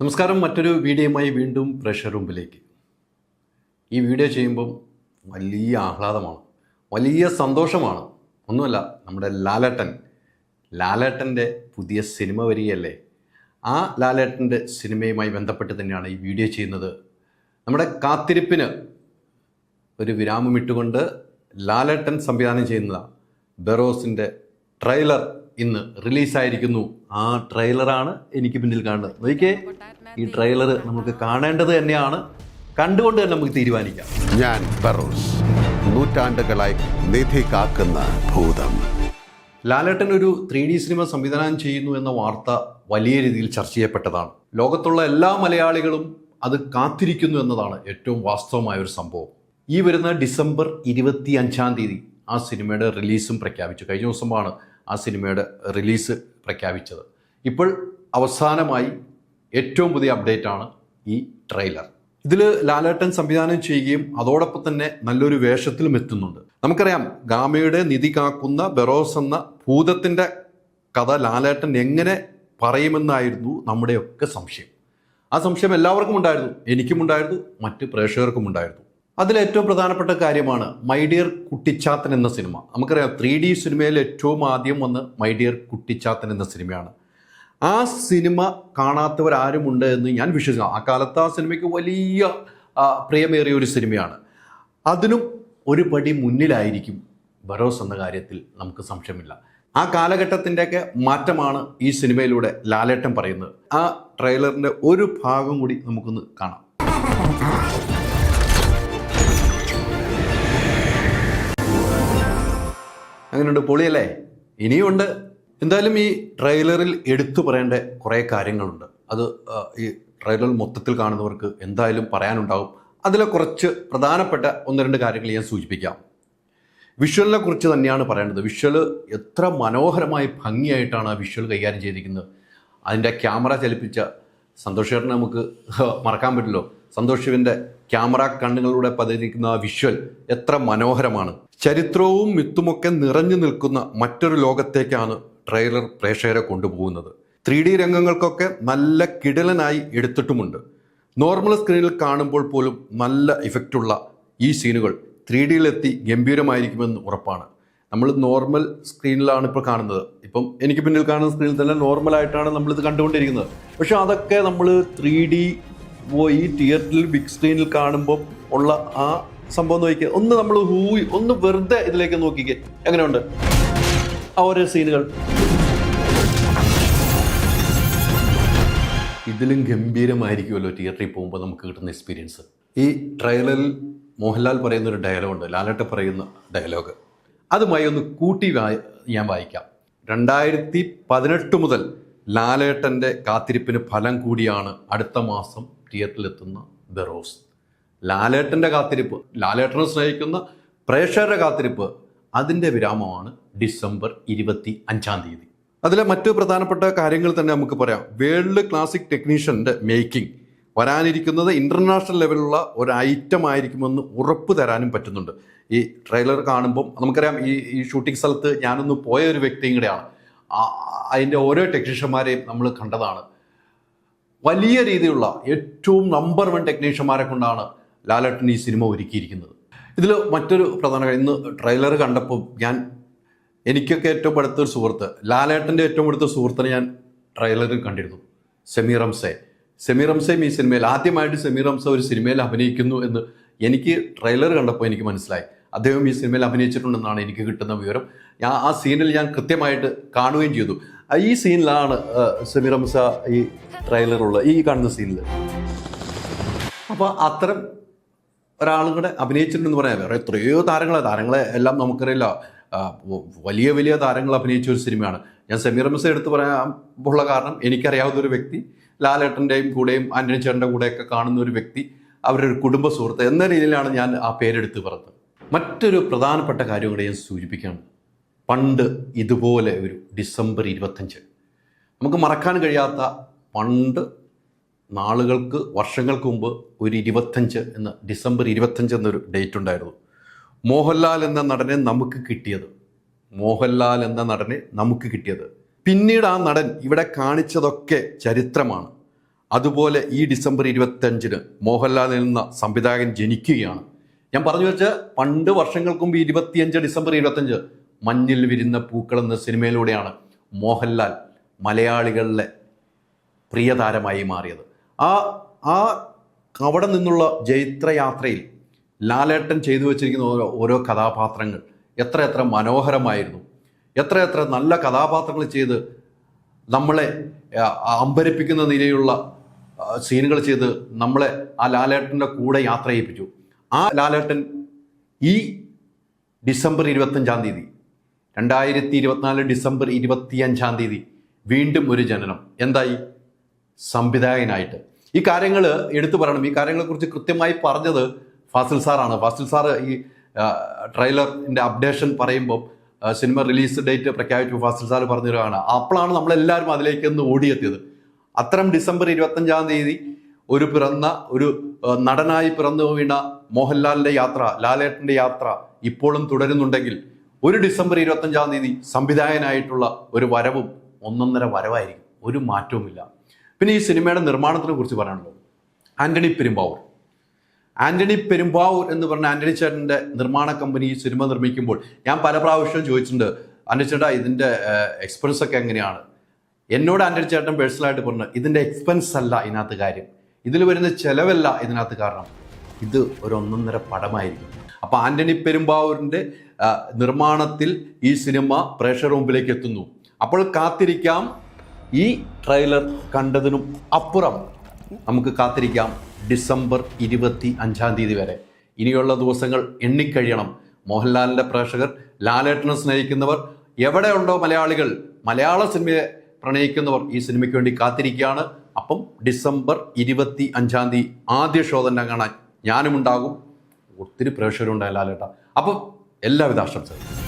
നമസ്കാരം. മറ്റൊരു വീഡിയോയുമായി വീണ്ടും പ്രഷർ റൂമിലേക്ക് ഈ വീഡിയോ ചെയ്യുമ്പം വലിയ ആഹ്ലാദമാണ്. വലിയ സന്തോഷമാണ്. ഒന്നുമല്ല നമ്മുടെ ലാലേട്ടൻ. ലാലേട്ടന്റെ പുതിയ സിനിമ വരികയല്ലേ? ആ ലാലേട്ടന്റെ സിനിമയുമായി ബന്ധപ്പെട്ട് തന്നെയാണ് ഈ വീഡിയോ ചെയ്യുന്നത്. നമ്മുടെ കാത്തിരിപ്പിന് ഒരു വിരാമം ഇട്ടുകൊണ്ട് ലാലേട്ടൻ സംവിധാനം ചെയ്യുന്ന ബെറോസിന്റെ ട്രെയിലർ ഇന്ന് റിലീസായിരിക്കുന്നു. ആ ട്രെയിലറാണ് എനിക്ക് പിന്നിൽ കാണുന്നത്. നോക്കിയേ ഈ ട്രെയിലർ നമുക്ക് കാണേണ്ടത് തന്നെയാണ്. കണ്ടുകൊണ്ട് തന്നെ നമുക്ക് തീരുമാനിക്കാം. ഞാൻ ഫറോസ് നൂറ്റാണ്ടുകളായി നിധി കാക്കുന്ന ഭൂതം. ലാലേട്ടൻ ഒരു ത്രീ ഡി സിനിമ സംവിധാനം ചെയ്യുന്നു എന്ന വാർത്ത വലിയ രീതിയിൽ ചർച്ച ചെയ്യപ്പെട്ടതാണ്. ലോകത്തുള്ള എല്ലാ മലയാളികളും അത് കാത്തിരിക്കുന്നു എന്നതാണ് ഏറ്റവും വാസ്തവമായ ഒരു സംഭവം. ഈ വരുന്ന ഡിസംബർ ഇരുപത്തി അഞ്ചാം തീയതി ആ സിനിമയുടെ റിലീസും പ്രഖ്യാപിച്ചു. കഴിഞ്ഞ ദിവസമാണ് ആ സിനിമയുടെ റിലീസ് പ്രഖ്യാപിച്ചത്. ഇപ്പോൾ അവസാനമായി ഏറ്റവും പുതിയ അപ്ഡേറ്റ് ആണ് ഈ ട്രെയിലർ. ഇതിൽ ലാലേട്ടൻ സംവിധാനം ചെയ്യുകയും അതോടൊപ്പം തന്നെ നല്ലൊരു വേഷത്തിലും എത്തുന്നുണ്ട്. നമുക്കറിയാം ഗാമയുടെ നിധി കാക്കുന്ന ബെറോസ് എന്ന ഭൂതത്തിന്റെ കഥ ലാലേട്ടൻ എങ്ങനെ പറയുമെന്നായിരുന്നു നമ്മുടെയൊക്കെ സംശയം. ആ സംശയം എല്ലാവർക്കും ഉണ്ടായിരുന്നു എനിക്കും ഉണ്ടായിരുന്നു മറ്റ് പ്രേക്ഷകർക്കും ഉണ്ടായിരുന്നു. അതിലേറ്റവും പ്രധാനപ്പെട്ട കാര്യമാണ് മൈ ഡിയർ കുട്ടിച്ചാത്തൻ എന്ന സിനിമ. നമുക്കറിയാം ത്രീ ഡി സിനിമയിൽ ഏറ്റവും ആദ്യം വന്ന് മൈ ഡിയർ കുട്ടിച്ചാത്തൻ എന്ന സിനിമയാണ്. ആ സിനിമ കാണാത്തവരാരുമുണ്ട് എന്ന് ഞാൻ വിശ്വസിക്കുന്നു. ആ കാലത്ത് ആ സിനിമയ്ക്ക് വലിയ പ്രിയമേറിയ ഒരു സിനിമയാണ്. അതിനും ഒരു പടി മുന്നിലായിരിക്കും ബറോസ് എന്ന കാര്യത്തിൽ നമുക്ക് സംശയമില്ല. ആ കാലഘട്ടത്തിന്റെയൊക്കെ മാറ്റമാണ് ഈ സിനിമയിലൂടെ ലാലേട്ടൻ പറയുന്നത്. ആ ട്രെയിലറിന്റെ ഒരു ഭാഗം കൂടി നമുക്കൊന്ന് കാണാം. അങ്ങനെയുണ്ട് പൊളിയല്ലേ? ഇനിയുണ്ട്. എന്തായാലും ഈ ട്രെയിലറിൽ എടുത്തു പറയേണ്ട കുറേ കാര്യങ്ങളുണ്ട്. അത് ഈ ട്രെയിലർ മൊത്തത്തിൽ കാണുന്നവർക്ക് എന്തായാലും പറയാനുണ്ടാവും. അതിലെ കുറച്ച് പ്രധാനപ്പെട്ട ഒന്ന് രണ്ട് കാര്യങ്ങൾ ഞാൻ സൂചിപ്പിക്കാം. വിഷ്വലിനെ കുറിച്ച് തന്നെയാണ് പറയേണ്ടത്. വിഷ്വൽ എത്ര മനോഹരമായി ഭംഗിയായിട്ടാണ് ആ വിഷ്വൽ കൈകാര്യം ചെയ്തിരിക്കുന്നത്. അതിന്റെ ക്യാമറ ചലിപ്പിച്ച സന്തോഷേട്ടനെ നമുക്ക് മറക്കാൻ പറ്റില്ലോ. സന്തോഷ് ശിവന്റെ ക്യാമറ കണ്ണുകളിലൂടെ പതിരിക്കുന്ന വിഷ്വൽ എത്ര മനോഹരമാണ്. ചരിത്രവും മിത്തുമൊക്കെ നിറഞ്ഞു നിൽക്കുന്ന മറ്റൊരു ലോകത്തേക്കാണ് ട്രെയിലർ പ്രേക്ഷകരെ കൊണ്ടുപോകുന്നത്. ത്രീ ഡി രംഗങ്ങൾക്കൊക്കെ നല്ല കിടലനായി എടുത്തിട്ടുമുണ്ട്. നോർമൽ സ്ക്രീനിൽ കാണുമ്പോൾ പോലും നല്ല ഇഫക്റ്റുള്ള ഈ സീനുകൾ ത്രീ ഡിയിലെത്തി ഗംഭീരമായിരിക്കുമെന്ന് ഉറപ്പാണ്. നമ്മൾ നോർമൽ സ്ക്രീനിലാണ് ഇപ്പോൾ കാണുന്നത്. ഇപ്പം എനിക്ക് പിന്നിൽ കാണുന്ന സ്ക്രീനിൽ തന്നെ നോർമലായിട്ടാണ് നമ്മളിത് കണ്ടുകൊണ്ടിരിക്കുന്നത്. പക്ഷേ അതൊക്കെ നമ്മൾ ത്രീ ഡി പോയി തിയേറ്ററിൽ ബിഗ് സ്ക്രീനിൽ കാണുമ്പോൾ ഉള്ള ആ സംഭവം നോക്കിക്കുക ഒന്ന് നമ്മൾ ഹൂയി ഒന്ന് വെറുതെ ഇതിലേക്ക് നോക്കിക്കേ. എങ്ങനെയുണ്ട്? ആ ഓരോ സീനുകൾ. ഇതിലും ഗംഭീരമായിരിക്കുമല്ലോ തിയേറ്ററിൽ പോകുമ്പോൾ നമുക്ക് കിട്ടുന്ന എക്സ്പീരിയൻസ് ഈ ട്രെയിലറിൽ മോഹൻലാൽ പറയുന്ന ഒരു ഡയലോഗുണ്ട് ലാലേട്ട പറയുന്ന ഡയലോഗ് അതുമായി ഒന്ന് കൂട്ടി ഞാൻ വായിക്കാം. രണ്ടായിരത്തി പതിനെട്ട് മുതൽ ലാലേട്ടന്റെ കാത്തിരിപ്പിന് ഫലം കൂടിയാണ് അടുത്ത മാസം തിയേറ്ററിലെത്തുന്ന ദ റോസ്. ലാലേട്ടന്റെ കാത്തിരിപ്പ് ലാലേട്ടനെ സ്നേഹിക്കുന്ന പ്രേക്ഷകരുടെ കാത്തിരിപ്പ് അതിന്റെ വിരാമമാണ് ഡിസംബർ ഇരുപത്തി അഞ്ചാം തീയതി. അതിലെ മറ്റു പ്രധാനപ്പെട്ട കാര്യങ്ങൾ തന്നെ നമുക്ക് പറയാം. വേൾഡ് ക്ലാസിക് ടെക്നീഷ്യന്റെ മേക്കിംഗ് വരാനിരിക്കുന്നത് ഇന്റർനാഷണൽ ലെവലുള്ള ഒരു ഐറ്റം ആയിരിക്കുമെന്ന് ഉറപ്പ് തരാനും പറ്റുന്നുണ്ട്. ഈ ട്രെയിലർ കാണുമ്പം നമുക്കറിയാം ഈ ഈ ഷൂട്ടിംഗ് സ്ഥലത്ത് ഞാനൊന്ന് പോയ ഒരു വ്യക്തിയും കൂടെയാണ്. അതിന്റെ ഓരോ ടെക്നീഷ്യന്മാരെയും നമ്മൾ കണ്ടതാണ്. വലിയ രീതിയിലുള്ള ഏറ്റവും നമ്പർ വൺ ടെക്നീഷ്യന്മാരെ കൊണ്ടാണ് ലാലട്ടൻ ഈ സിനിമ ഒരുക്കിയിരിക്കുന്നത്. ഇതിൽ മറ്റൊരു പ്രധാന ഇന്ന് ട്രെയിലർ കണ്ടപ്പോൾ ഞാൻ എനിക്കൊക്കെ ഏറ്റവും അടുത്തൊരു സുഹൃത്ത് ലാലേട്ടന്റെ ഏറ്റവും അടുത്ത സുഹൃത്തിനെ ഞാൻ ട്രെയിലറിൽ കണ്ടിരുന്നു. സെമീർ റംസെ. സെമീർ റംസയും ഈ സിനിമയിൽ ആദ്യമായിട്ട് സെമീർ റംസ ഒരു സിനിമയിൽ അഭിനയിക്കുന്നു എന്ന് എനിക്ക് ട്രെയിലർ കണ്ടപ്പോൾ എനിക്ക് മനസ്സിലായി. അദ്ദേഹം ഈ സിനിമയിൽ അഭിനയിച്ചിട്ടുണ്ടെന്നാണ് എനിക്ക് കിട്ടുന്ന വിവരം. ഞാൻ ആ സീനിൽ ഞാൻ കൃത്യമായിട്ട് കാണുകയും ചെയ്തു. ഈ സീനിലാണ് സമീർ അമിസ ഈ ട്രെയിലറുള്ള ഈ കാണുന്ന സീനിൽ അപ്പോൾ അത്തരം ഒരാളും കൂടെ അഭിനയിച്ചിട്ടുണ്ടെന്ന് പറയാം. വേറെ എത്രയോ താരങ്ങളെ. താരങ്ങളെ എല്ലാം നമുക്കറിയില്ല. വലിയ വലിയ താരങ്ങൾ അഭിനയിച്ച ഒരു സിനിമയാണ്. ഞാൻ സമീർ അമിസ എടുത്ത് പറയാൻ ഉള്ള കാരണം എനിക്കറിയാവുന്ന ഒരു വ്യക്തി ലാലേട്ടന്റെയും കൂടെയും ആന്റണി ചേട്ടന്റെ കൂടെയൊക്കെ കാണുന്ന ഒരു വ്യക്തി അവരുടെ ഒരു കുടുംബ സുഹൃത്ത് എന്ന രീതിയിലാണ് ഞാൻ ആ പേരെടുത്ത് പറഞ്ഞത്. മറ്റൊരു പ്രധാനപ്പെട്ട കാര്യം കൂടെ ഞാൻ സൂചിപ്പിക്കുകയാണ് പണ്ട് ഇതുപോലെ ഒരു ഡിസംബർ ഇരുപത്തഞ്ച് നമുക്ക് മറക്കാൻ കഴിയാത്ത പണ്ട് നാളുകൾക്ക് വർഷങ്ങൾക്ക് മുമ്പ് ഒരു ഇരുപത്തഞ്ച് എന്ന ഡിസംബർ ഇരുപത്തഞ്ച് എന്നൊരു ഡേറ്റ് ഉണ്ടായിരുന്നു. മോഹൻലാൽ എന്ന നടനെ നമുക്ക് കിട്ടിയത്. മോഹൻലാൽ എന്ന നടനെ നമുക്ക് കിട്ടിയത്. പിന്നീട് ആ നടൻ ഇവിടെ കാണിച്ചതൊക്കെ ചരിത്രമാണ്. അതുപോലെ ഈ ഡിസംബർ ഇരുപത്തഞ്ചിന് മോഹൻലാൽ എന്ന സംവിധായകൻ ജനിക്കുകയാണ്. ഞാൻ പറഞ്ഞു വെച്ച പണ്ട് വർഷങ്ങൾക്ക് മുമ്പ് ഇരുപത്തിയഞ്ച് ഡിസംബർ ഇരുപത്തഞ്ച് മഞ്ഞിൽ വിരുന്ന പൂക്കൾ എന്ന സിനിമയിലൂടെയാണ് മോഹൻലാൽ മലയാളികളിലെ പ്രിയതാരമായി മാറിയത്. ആ ആ അവിടെ നിന്നുള്ള ജൈത്രയാത്രയിൽ ലാലേട്ടൻ ചെയ്തു വെച്ചിരിക്കുന്ന ഓരോ ഓരോ കഥാപാത്രങ്ങൾ എത്ര എത്ര മനോഹരമായിരുന്നു. എത്ര എത്ര നല്ല കഥാപാത്രങ്ങൾ ചെയ്ത് നമ്മളെ അമ്പരിപ്പിക്കുന്ന നിലയിലുള്ള സീനുകൾ ചെയ്ത് നമ്മളെ ആ ലാലേട്ടന്റെ കൂടെ യാത്ര ചെയ്യിപ്പിച്ചു. ആ ലാലേട്ടൻ ഈ ഡിസംബർ ഇരുപത്തഞ്ചാം തീയതി രണ്ടായിരത്തി ഇരുപത്തിനാല് ഡിസംബർ ഇരുപത്തിയഞ്ചാം തീയതി വീണ്ടും ഒരു ജനനം. എന്തായി? സംവിധായകനായിട്ട്. ഈ കാര്യങ്ങൾ എടുത്തു പറയണം. ഈ കാര്യങ്ങളെക്കുറിച്ച് കൃത്യമായി പറഞ്ഞത് ഫാസിൽ സാറാണ്. ഫാസിൽ സാർ ഈ ട്രെയിലറിന്റെ അപ്ഡേഷൻ പറയുമ്പോൾ സിനിമ റിലീസ് ഡേറ്റ് പ്രഖ്യാപിച്ചു ഫാസിൽ സാർ പറഞ്ഞു തരുവാണ് അപ്പോഴാണ് നമ്മളെല്ലാവരും അതിലേക്ക് ഒന്ന് ഓടിയെത്തിയത്. അത്തരം ഡിസംബർ ഇരുപത്തഞ്ചാം തീയതി ഒരു പിറന്ന ഒരു നടനായി പിറന്നു വീണ മോഹൻലാലിന്റെ യാത്ര ലാലേട്ടന്റെ യാത്ര ഇപ്പോഴും തുടരുന്നുണ്ടെങ്കിൽ ഒരു ഡിസംബർ ഇരുപത്തഞ്ചാം തീയതി സംവിധായകനായിട്ടുള്ള ഒരു വരവും ഒന്നൊന്നര വരവായിരിക്കും. ഒരു മാറ്റവുമില്ല. പിന്നെ ഈ സിനിമയുടെ നിർമ്മാണത്തിനെ കുറിച്ച് പറയാനുള്ളത്. ആന്റണി പെരുമ്പാവൂർ. ആന്റണി പെരുമ്പാവൂർ എന്ന് പറഞ്ഞ ആന്റണി ചേട്ടന്റെ നിർമ്മാണ കമ്പനി ഈ സിനിമ നിർമ്മിക്കുമ്പോൾ ഞാൻ പല പ്രാവശ്യവും ചോദിച്ചിട്ടുണ്ട് ആന്റണി ചേട്ടാ ഇതിന്റെ എക്സ്പെൻസ് ഒക്കെ എങ്ങനെയാണ്? എന്നോട് ആന്റണി ചേട്ടൻ പേഴ്സണലായിട്ട് പറഞ്ഞു ഇതിന്റെ എക്സ്പെൻസ് അല്ല ഇതിനകത്ത് കാര്യം. ഇതിൽ വരുന്ന ചെലവല്ല ഇതിനകത്ത് കാരണം. ഇത് ഒരു ഒന്നൊന്നര പടമായിരിക്കും. അപ്പോൾ ആന്റണി പെരുമ്പാവൂരിന്റെ നിർമ്മാണത്തിൽ ഈ സിനിമ പ്രേക്ഷക മുമ്പിലേക്ക് എത്തുന്നു. അപ്പോൾ കാത്തിരിക്കാം. ഈ ട്രെയിലർ കണ്ടതിനും അപ്പുറം നമുക്ക് കാത്തിരിക്കാം. ഡിസംബർ ഇരുപത്തി അഞ്ചാം തീയതി വരെ. ഇനിയുള്ള ദിവസങ്ങൾ എണ്ണിക്കഴിയണം. മോഹൻലാലിന്റെ പ്രേക്ഷകർ ലാലേട്ടനെ സ്നേഹിക്കുന്നവർ എവിടെയുണ്ടോ മലയാളികൾ മലയാള സിനിമയെ പ്രണയിക്കുന്നവർ ഈ സിനിമയ്ക്ക് വേണ്ടി കാത്തിരിക്കുകയാണ്. അപ്പം ഡിസംബർ ഇരുപത്തി അഞ്ചാം തീയതി ആദ്യ ഷോ തന്നെ കാണാൻ ഞാനും ഉണ്ടാകും ഒത്തിരി പ്രേക്ഷകരുണ്ടായി ലാലേട്ട അപ്പം എല്ലാവിധ ആശംസകളും.